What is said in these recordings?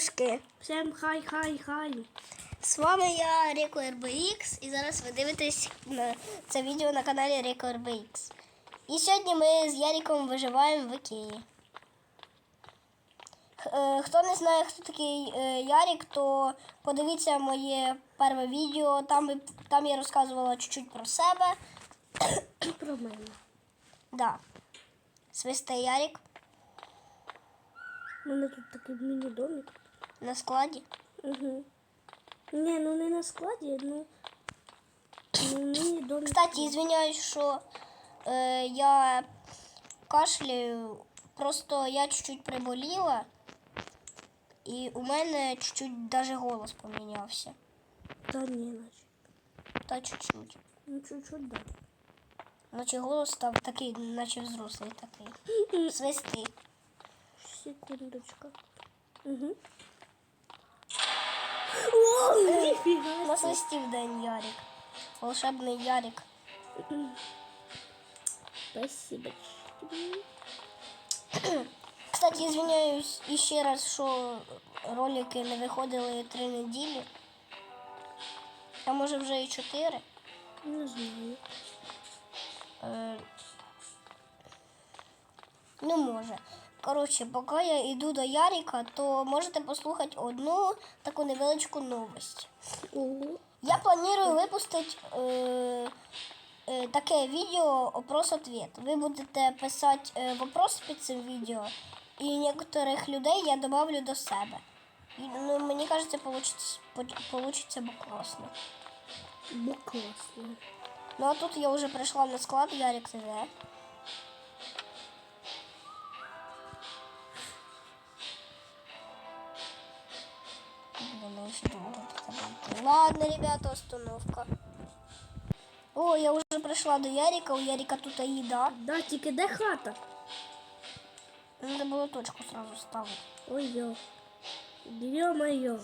Шки. Всем хай, хай, хай. З вами я Реко RBX і зараз ви дивитесь на це відео на каналі Реко RBX. І сьогодні ми з Яріком виживаємо в Ікеї. Е, Хто не знає, хто такий е, Ярік, то подивіться моє перше відео. Там, там я розказувала чуть-чуть про себе. І про мене. Да. Свисте Ярік У мене тут такий міні-домик. На складі. Угу. Ні, ну не на складі, ну. ну міні-домик. Кстати, извиняюсь, що е, я кашляю. Просто я чуть-чуть приболіла, і у мене чуть-чуть даже голос помінявся. Та ні, наче. Та чуть-чуть. Ну чуть-чуть да. Наче голос став такий, наче взрослий такий. Свисти. Секундочка. Угу. О, ніфіга. Насвистів день Ярик. Волшебний Ярик. Спасибо. Кстати, извиняюсь еще раз, що ролики не виходили три неділі. А може вже і чотири. Не знаю. Коротше, поки я йду до Яріка, то можете послухати одну таку невеличку новость. Ого. Я планую випустити е, е, таке відео опрос-ответ. Ви будете писати е, вопрос під цим відео, і некоторих людей я добавлю до себе. І, ну, мені кажеться, получиться, класно. Бо класно. Ну а тут я вже прийшла на склад, Ярик тебе. Блин, я еще долго тут обойти. Ладно, ребята, остановка. О, я уже пришла до Ярика, у Ярика тут їда. Да, тільки де хата? Надо было точку сразу ставить. Ой-ё. Ё-моё.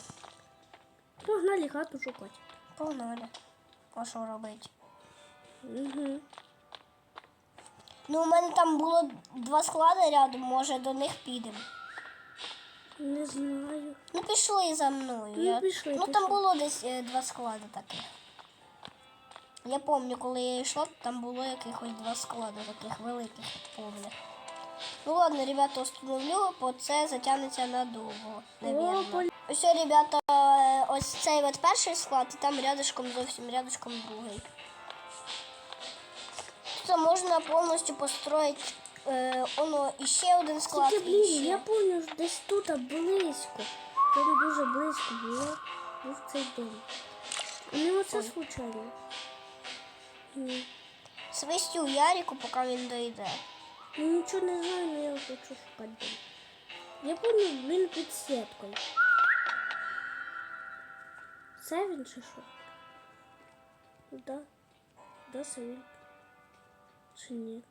Погнали хату шукати. Погнали. А що робити? Угу. Ну, у мене там було два склади рядом, може до них підемо. Не знаю. Ну пішли за мною. Ну, я... пішли, ну пішли. там було десь е, два склади таких. Я пам'ятаю, коли я йшла, там було якихось два склади таких великих, помню. Ну ладно, ребята, установлю, бо це затягнеться надовго, навірно. Ось, ребята, ось цей от перший склад, і там рядышком зовсім рядышком другий. Тут можна повністю построїти е, оно іще один склад. Тільки, блін, я пам'ятаю, десь тут близько. Там дуже близько було. Був цей дом. Не оце случайно. Ні. Свистю Ярику, поки він дойде. Ну нічого не знаю, але я хочу шукати дом. Я пам'ятаю, він під сіткою. Це він чи що? Да. Да, це він. Чи ні?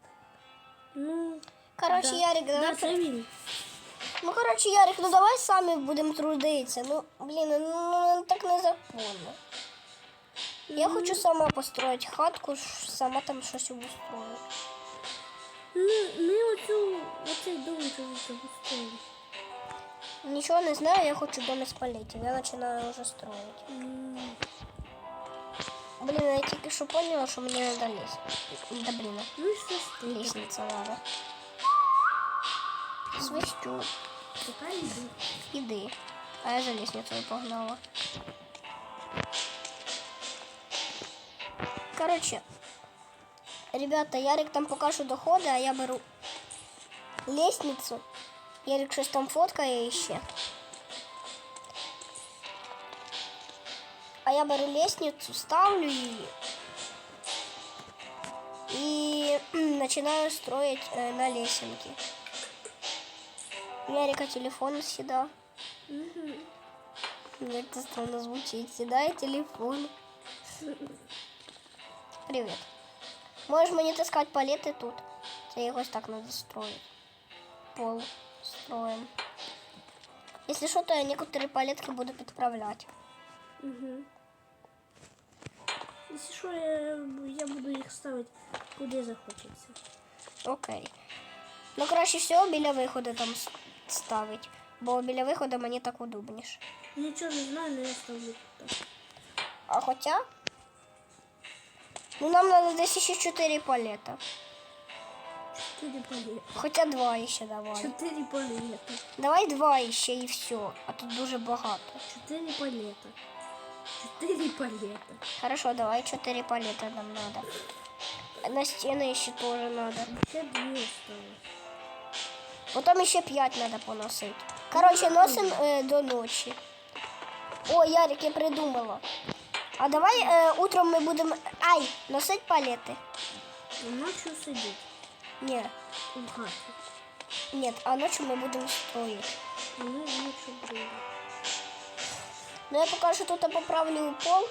Ну, Коротше, да. Ярик. Да, це він. Ну, коротше, Ярик, ну давай самі будемо трудитися. Ну, блін, ну, ну так незаконно. Я хочу сама построїти хатку, сама там щось обустрою. Ну, ми оцю, оцей дом вже запустили. Нічого не знаю, я хочу дом із. Я починаю вже строїти. Блін, я тільки що поняла, що мені треба ліс. Да блін, Ну що лісниця треба. Свищу. Така йди. Іди. А я за лестницею погнала. Короче, ребята, Ярик там пока що доходить, а я беру лестницю. Ярик щось там фоткає ще. А я беру лестницю, ставлю її и начинаю строить э, на лесенке. У Ярика телефон сюда. Як це странно звучить. Сідає телефон. Привіт. Можеш мені таскати палети тут. Це якось так надо строить. Пол строим. Если что, то я некоторые палетки буду підправляти. Угу. Якщо що, я, я буду їх ставити куди захочеться. Окей. Ну, краще всього біля виходу там с- ставить. бо біля виходу мені так удобніше. Нічого не знаю, але я ставлю тут. А хоча. Ну нам надо десь ще 4 палета. Чотири палета. Хоча два ще давай. Чотири палета. Давай два ще і все, а тут дуже багато. Чотири палета. Чотири палета. Хорошо, давай 4 палета нам надо. На стены еще тоже надо. Ще дві осталось. Потом еще 5 надо поносить. Короче, носим э, до ночи. О, Ярик, я придумала. А давай э, утром мы будем... Ай, носить палеты. Ночью сидіть. Не, У хаті. нет, а ночью мы будем строить. Ми ночью прийдемо. Ну я поки що тут поправлю пол,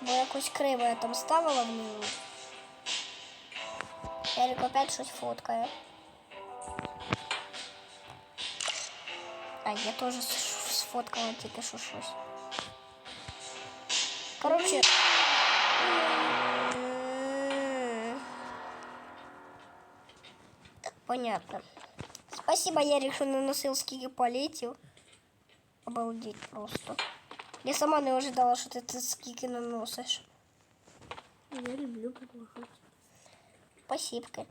бо якось криво я там ставила внизу. Ярик опять щось фоткає. А, я теж с- сфоткала тільки що щось. Короче. м, Понятно. Спасибо, Ярик, що наносив скільки палетів. Обалдеть просто. Я сама не ожидала, що ти це скільки наносиш. Я люблю помагати. Спасибки.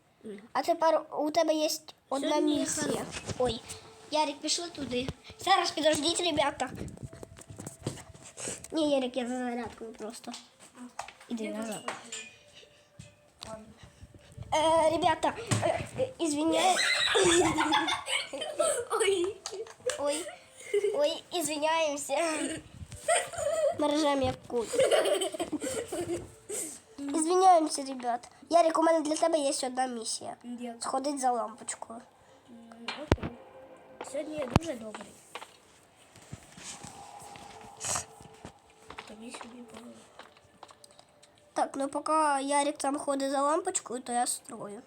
А тепер у тебе є одна Сьогодні я місія. Ой, Ярик, пішли туди. Зараз підождіть, ребята. Ні, Ярик, я за зарядкою просто. Іди назад. Э, ребята, э, э, извиняюсь. Ой. Ой, ой, извиняемся. Мы ржем як кут. Извиняємося, ребят. Ярик, у мене для тебе є одна місія. Дякую. Сходить за лампочкою. Сьогодні я дуже добрий. Тобі собі поговорю. Так, ну поки Ярик там ходить за лампочкою, то я строю.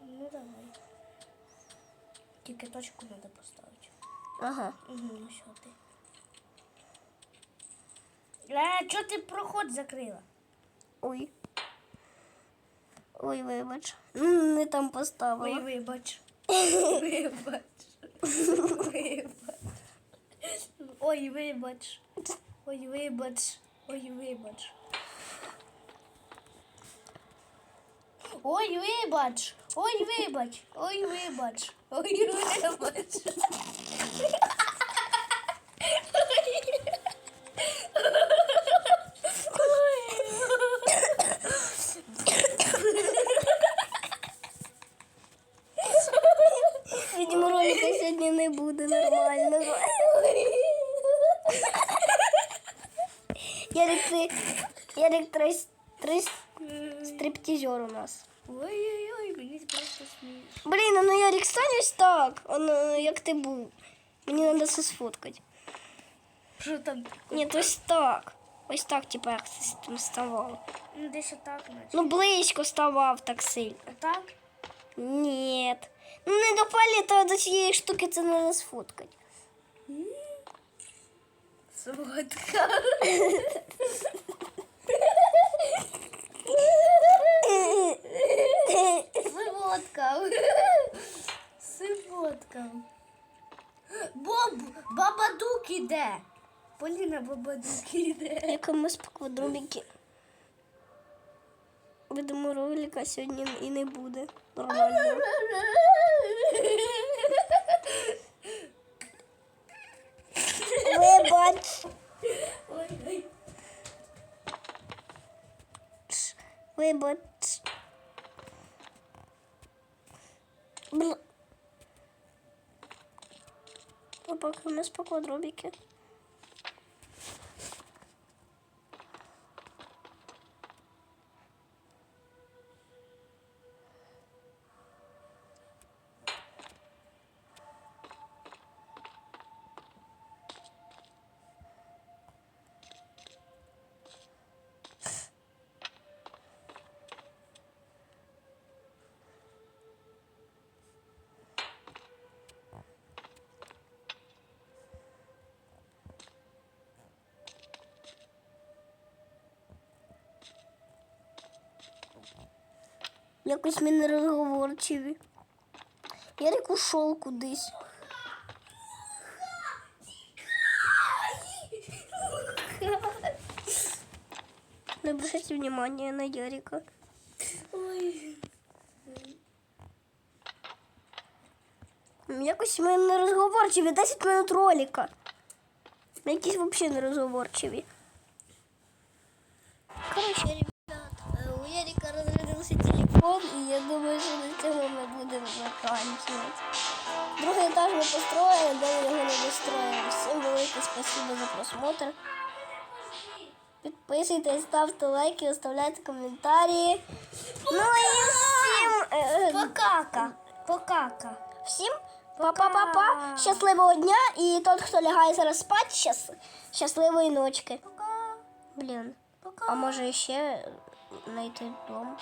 Ну давай. Тільки точку треба поставити. Ага. Угу, ну що ти. А, чого ти проход закрила? Ой. Ой, вибач. Не там поставила. вибач. Вибач. Вибач. Ой, вибач. Ой, вибач. Ой, вибач. Ой, вибач. Ой, вибач. Ой, вибач. Ой, вибач. Ярик, ти... Ярик трис... трис... стриптизер у нас. Ой-ой-ой, мені просто смішно. Блін, а ну Ярик, стань ось так, он, е, як ти був. Мені треба це сфоткати. Що там? Ні, то ось так. Ось так, типу, як ти там ставав. Ну, десь отак, наче. Ну, близько ставав так сильно. Отак? Ні. Ну, не до паліта, а до цієї штуки це треба сфоткати. Солодка. Сивотка. Сивотка. Боб, бабадук іде. Поліна бабадук іде. Якомусь по квадробіки. Видимо, ролика сьогодні і не буде. Нормально. Вибач. Ой, ой. Вибач. Бл... Поки у нас по квадробіки. Якось ми не розговорчиві. Ярик ушов кудись. Не обращайте внимания на Ярика. Ой. Якось ми не розговорчиві. 10 минут ролика. Ми якісь взагалі не розговорчиві. Короче, ребят, у Ярика розрядився телефон, і я думаю, що на цьому ми будемо заканчувати. Другий етаж ми построїли, де його не достроїли. Всім велике спасибо за просмотр. Підписуйтесь, ставте лайки, оставляйте коментарі. Ну і всім е, Покака. Покака. Всім па-па-па-па, щасливого дня і тот, хто лягає зараз спати, щас... щасливої ночки. Пока. Блін, а може ще знайти дом?